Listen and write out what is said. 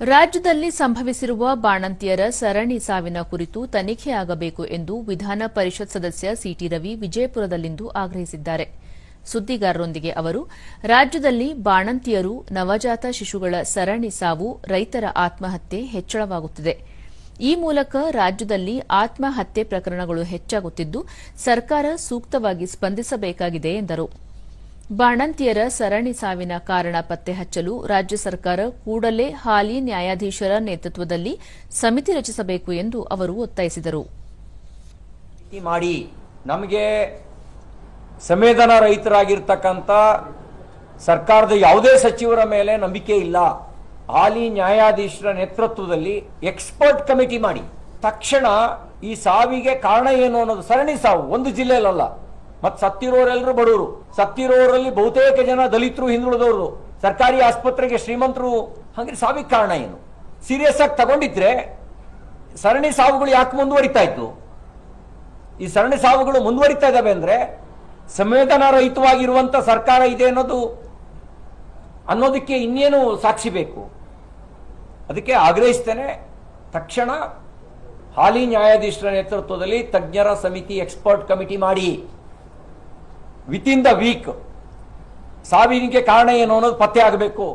ರಾಜ್ಯದಲ್ಲಿ ಸಂಭವಿಸಿರುವ ಬಾಣಂತಿಯರ ಸರಣಿ ಸಾವಿನ ಕುರಿತು ತನಿಖೆಯಾಗಬೇಕು ಎಂದು ವಿಧಾನ ಪರಿಷತ್ ಸದಸ್ಯ ಸಿಟಿ ರವಿ ವಿಜಯಪುರದಲ್ಲಿಂದು ಆಗ್ರಹಿಸಿದ್ದಾರೆ. ಸುದ್ದಿಗಾರರೊಂದಿಗೆ ಅವರು, ರಾಜ್ಯದಲ್ಲಿ ಬಾಣಂತಿಯರು, ನವಜಾತ ಶಿಶುಗಳ ಸರಣಿ ಸಾವು ರೈತರ ಆತ್ಮಹತ್ಯೆ ಹೆಚ್ಚಳವಾಗುತ್ತಿದೆ. ಈ ಮೂಲಕ ರಾಜ್ಯದಲ್ಲಿ ಆತ್ಮಹತ್ಯೆ ಪ್ರಕರಣಗಳು ಹೆಚ್ಚಾಗುತ್ತಿದ್ದು, ಸರ್ಕಾರ ಸೂಕ್ತವಾಗಿ ಸ್ಪಂದಿಸಬೇಕಾಗಿದೆ ಎಂದರು. ಬಾಣಂತಿಯರ ಸರಣಿ ಸಾವಿನ ಕಾರಣ ಪತ್ತೆ ಹಚ್ಚಲು ರಾಜ್ಯ ಸರ್ಕಾರ ಕೂಡಲೇ ಹಾಲಿ ನ್ಯಾಯಾಧೀಶರ ನೇತೃತ್ವದಲ್ಲಿ ಸಮಿತಿ ರಚಿಸಬೇಕು ಎಂದು ಅವರು ಒತ್ತಾಯಿಸಿದರು. ಮಾಡಿ ನಮಗೆ ಸಂವೇದನಾ ರಹಿತರಾಗಿರ್ತಕ್ಕಂಥ ಸರ್ಕಾರದ ಯಾವುದೇ ಸಚಿವರ ಮೇಲೆ ನಂಬಿಕೆ ಇಲ್ಲ. ಹಾಲಿ ನ್ಯಾಯಾಧೀಶರ ನೇತೃತ್ವದಲ್ಲಿ ಎಕ್ಸ್ಪರ್ಟ್ ಕಮಿಟಿ ಮಾಡಿ. ತಕ್ಷಣ ಈ ಸಾವಿಗೆ ಕಾರಣ ಏನು ಅನ್ನೋದು ಸರಣಿ ಸಾವು. ಒಂದು ಜಿಲ್ಲೆಯಲ್ಲ ಮತ್ತು ಸತ್ತಿರೋರೆಲ್ಲರೂ ಬಡವರು ಸತ್ತಿರೋರಲ್ಲಿ ಬಹುತೇಕ ಜನ ದಲಿತರು ಹಿಂದುಳಿದವರು ಸರ್ಕಾರಿ ಆಸ್ಪತ್ರೆಗೆ ಶ್ರೀಮಂತರು, ಹಾಗೆ ಸಾವಿಗೆ ಕಾರಣ ಏನು? ಸೀರಿಯಸ್ ಆಗಿ ತಗೊಂಡಿದ್ರೆ ಸರಣಿ ಸಾವುಗಳು ಯಾಕೆ ಮುಂದುವರಿತಾ ಇತ್ತು ಈ ಸರಣಿ ಸಾವುಗಳು ಮುಂದುವರಿತಾ ಇದ್ದಾವೆ ಅಂದ್ರೆ ಸಂವೇದನಾ ರಹಿತವಾಗಿರುವಂತ ಸರ್ಕಾರ ಇದೆ ಅನ್ನೋದು, ಅನ್ನೋದಕ್ಕೆ ಇನ್ನೇನು ಸಾಕ್ಷಿ ಬೇಕು? ಅದಕ್ಕೆ ಆಗ್ರಹಿಸ್ತೇನೆ, ತಕ್ಷಣ ಹಾಲಿ ನ್ಯಾಯಾಧೀಶರ ನೇತೃತ್ವದಲ್ಲಿ ತಜ್ಞರ ಸಮಿತಿ ಎಕ್ಸ್ಪರ್ಟ್ ಕಮಿಟಿ ಮಾಡಿ. ವಿತ್ ಇನ್ ದ ವೀಕ್ ಸಾವಿನಿಗೆ ಕಾರಣ ಏನು ಅನ್ನೋದು ಪತ್ತೆ ಆಗಬೇಕು.